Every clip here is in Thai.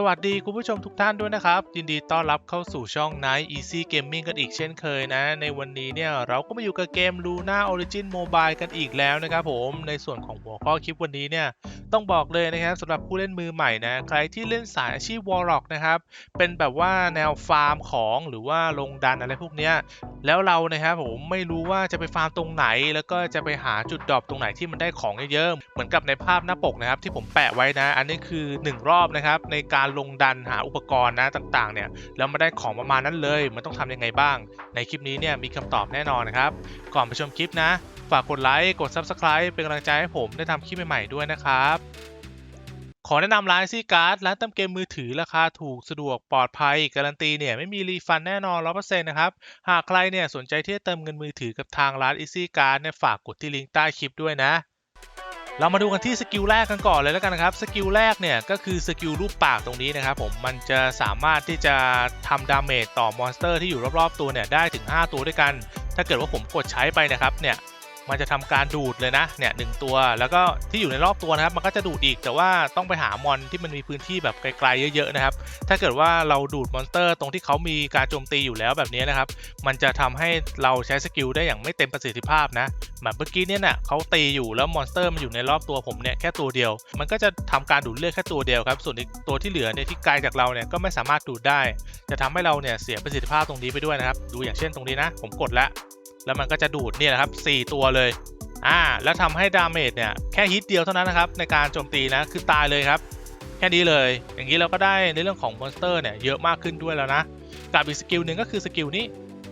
สวัสดีคุณผู้ชมทุกท่านด้วยนะครับ ยินดีต้อนรับเข้าสู่ช่อง Night Easy Gaming กันอีกเช่นเคยนะ ในวันนี้เนี่ย เราก็มาอยู่กับเกม Luna Origin Mobile กันอีกแล้วนะครับผมในส่วนของหัวข้อคลิปวันนี้เนี่ย ต้องบอกเลยนะครับสำหรับผู้เล่นมือใหม่นะ ใครที่เล่นสายอาชีพ Warlock นะครับ เป็นแบบว่าแนวฟาร์มของหรือว่าลงดันอะไรพวกเนี้ยแล้วเรานะครับผมไม่รู้ว่าจะไปฟาร์มตรงไหน แล้วก็จะไปหาจุดดรอปตรงไหนที่มันได้ของเยอะๆเหมือนกับในภาพหน้าปกนะครับที่ผมแปะไว้นะ อันนี้คือ 1 รอบนะครับในการลงดันหาอุปกรณ์นะต่างๆเนี่ยแล้วมาได้ของประมาณนั้นเลยมันต้องทำยังไงบ้าง ในคลิปนี้เนี่ยมีคำตอบแน่นอนนะครับ ก่อนไปชมคลิปนะ ฝากกดไลค์กด Subscribe เป็นกำลังใจให้ผมได้ทำคลิปใหม่ๆด้วยนะครับขอแนะนำร้านซีการ์ดร้านเติมเกมมือถือราคาถูกสะดวกปลอดภัย การันตีเนี่ยไม่มีรีฟันแน่นอน100%นะครับ หากใครเนี่ยสนใจที่จะเติมเงินมือถือกับทางร้าน Easy Card เนี่ยฝากกดที่ลิงก์ใต้คลิปด้วยนะ เรามาดูกันที่สกิลแรกกันก่อนเลยแล้วกันนะครับสกิลแรกเนี่ยก็คือสกิลรูปปากตรงนี้นะครับผมมันจะสามารถที่จะทำดาเมจต่อมอนสเตอร์ที่อยู่รอบๆตัวเนี่ยได้ถึง 5 ตัวด้วยกัน ถ้าเกิดว่าผมกดใช้ไปนะครับเนี่ย มันจะทำการดูดเลยนะเนี่ยหนึ่งตัว แล้วก็ที่อยู่ในรอบตัวนะครับ มันก็จะดูดอีกแต่ว่าต้องไปหามอนที่มันมีพื้นที่แบบไกลๆเยอะๆนะครับ ถ้าเกิดว่าเราดูดมอนสเตอร์ ตรงที่เขามีการโจมตีอยู่แล้วแบบนี้นะครับ มันจะทำให้เราใช้สกิลได้อย่างไม่เต็มประสิทธิภาพนะแบบเมื่อกี้เนี่ยน่ะเขาตีอยู่แล้วมอนสเตอร์มันอยู่ในรอบตัวผมเนี่ยแค่ตัวเดียว มันก็จะทำการดูดเลือดแค่ตัวเดียวครับ ส่วนอีกตัวที่เหลือเนี่ยที่ไกลจากเราเนี่ยก็ไม่สามารถดูดได้ จะทำให้เราเนี่ยเสียประสิทธิภาพตรงนี้ไปด้วยนะครับ ดูอย่างเช่นตรงนี้นะ ผมกดแล้ว แล้วมันก็จะดูดเนี่ยนะครับ 4 ตัวเลยอ่าแล้วทำให้ดาเมจเนี่ยแค่ฮิตเดียวเท่านั้นนะครับ ในการโจมตีนะคือตายเลยครับ แค่นี้เลย อย่างนี้เราก็ได้ในเรื่องของมอนสเตอร์เนี่ยเยอะมากขึ้นด้วยแล้วนะกับอีกสกิลหนึ่งก็คือสกิลนี้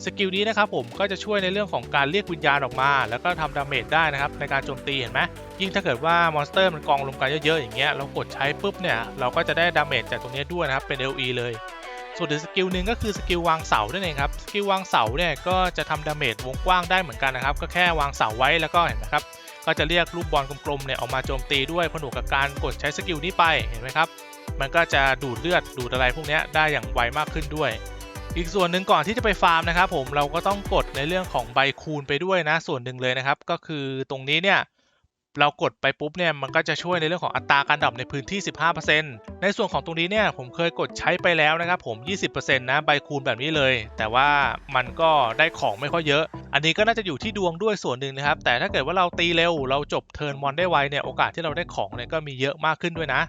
สกิลนี้นะครับผมก็จะช่วยในเรื่องของการเรียกวิญญาณออกมา แล้วก็ทำดาเมจได้นะครับในการโจมตีเห็นไหมยิ่งถ้าเกิดว่ามอนสเตอร์มันกองรวมกันเยอะๆอย่างเงี้ยเรากดใช้ปุ๊บเนี่ยเราก็จะได้ดาเมจจากตรงนี้ด้วยนะครับเป็น LE เลย ส่วนอีกสกิลหนึ่งก็คือสกิลวางเสานั่นเองครับ สกิลวางเสาเนี่ยก็จะทำดาเมจวงกว้างได้เหมือนกันนะครับ ก็แค่วางเสาไว้แล้วก็เห็นไหมครับ ก็จะเรียกลูกบอลกลมๆเนี่ยออกมาโจมตีด้วยผนวกกับการกดใช้สกิลนี้ไป เห็นไหมครับ มันก็จะดูดเลือดดูดอะไรพวกนี้ได้อย่างไวมากขึ้นด้วย อีกส่วนหนึ่งก่อนที่จะไปฟาร์มนะครับ ผมเราก็ต้องกดในเรื่องของใบคูณไปด้วยนะ ส่วนหนึ่งเลยนะครับ ก็คือตรงนี้เนี่ย เรากดไปปุ๊บเนี่ยมันก็จะช่วยในเรื่องของอัตราการดับในพื้นที่ 15%ในส่วนของตรงนี้เนี่ยผมเคยกดใช้ไปแล้วนะครับผม 20%นะใบคูณแบบนี้เลย แต่ว่ามันก็ได้ของไม่ค่อยเยอะ อันนี้ก็น่าจะอยู่ที่ดวงด้วยส่วนหนึ่งนะครับ แต่ถ้าเกิดว่าเราตีเร็วเราจบเทิร์นมอนได้ไวเนี่ยโอกาสที่เราได้ของเนี่ยก็มีเยอะมากขึ้นด้วยนะ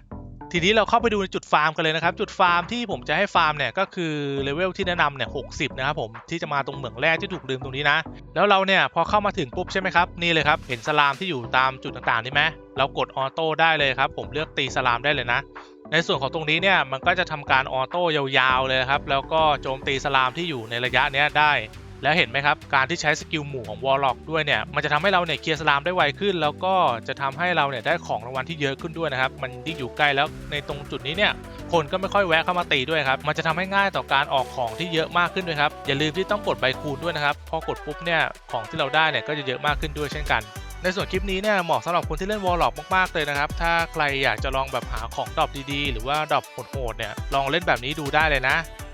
ทีนี้เราเข้าไปดูในจุดฟาร์มกันเลยนะครับ จุดฟาร์มที่ผมจะให้ฟาร์มเนี่ยก็คือเลเวลที่แนะนำเนี่ย60นะครับผมที่จะมาตรงเหมืองแร่ที่ถูกลืมตรงนี้นะ แล้วเราเนี่ยพอเข้ามาถึงปุ๊บใช่ไหมครับนี่เลยครับเห็นสลามที่อยู่ตามจุดต่างๆนี่ไหมเรากดออโต้ได้เลยครับ ผมเลือกตีสลามได้เลยนะ ในส่วนของตรงนี้เนี่ยมันก็จะทำการออโต้ยาวๆเลยครับแล้วก็โจมตีสลามที่อยู่ในระยะเนี้ยได้ แล้วเห็นไหมครับ การที่ใช้สกิลหมู่ของวอลล็อกด้วยเนี่ย มันจะทำให้เราเนี่ยเคลียร์สลามได้ไวขึ้น แล้วก็จะทำให้เราเนี่ยได้ของรางวัลที่เยอะขึ้นด้วยนะครับ มันยิ่งอยู่ใกล้แล้วในตรงจุดนี้เนี่ย คนก็ไม่ค่อยแวะเข้ามาตีด้วยครับ มันจะทำให้ง่ายต่อการออกของที่เยอะมากขึ้นด้วยครับ อย่าลืมที่ต้องกดใบคูณด้วยนะครับ พอกดปุ๊บเนี่ยของที่เราได้เนี่ยก็จะเยอะมากขึ้นด้วยเช่นกันในส่วนคลิปนี้เนี่ยเหมาะสำหรับคนที่เล่นวอลล็อกมากๆเลยนะครับ ถ้าใครอยากจะลองแบบหาของดรอปดีๆ หรือว่าดรอปโหดๆเนี่ยลองเล่นแบบนี้ดูได้เลยนะ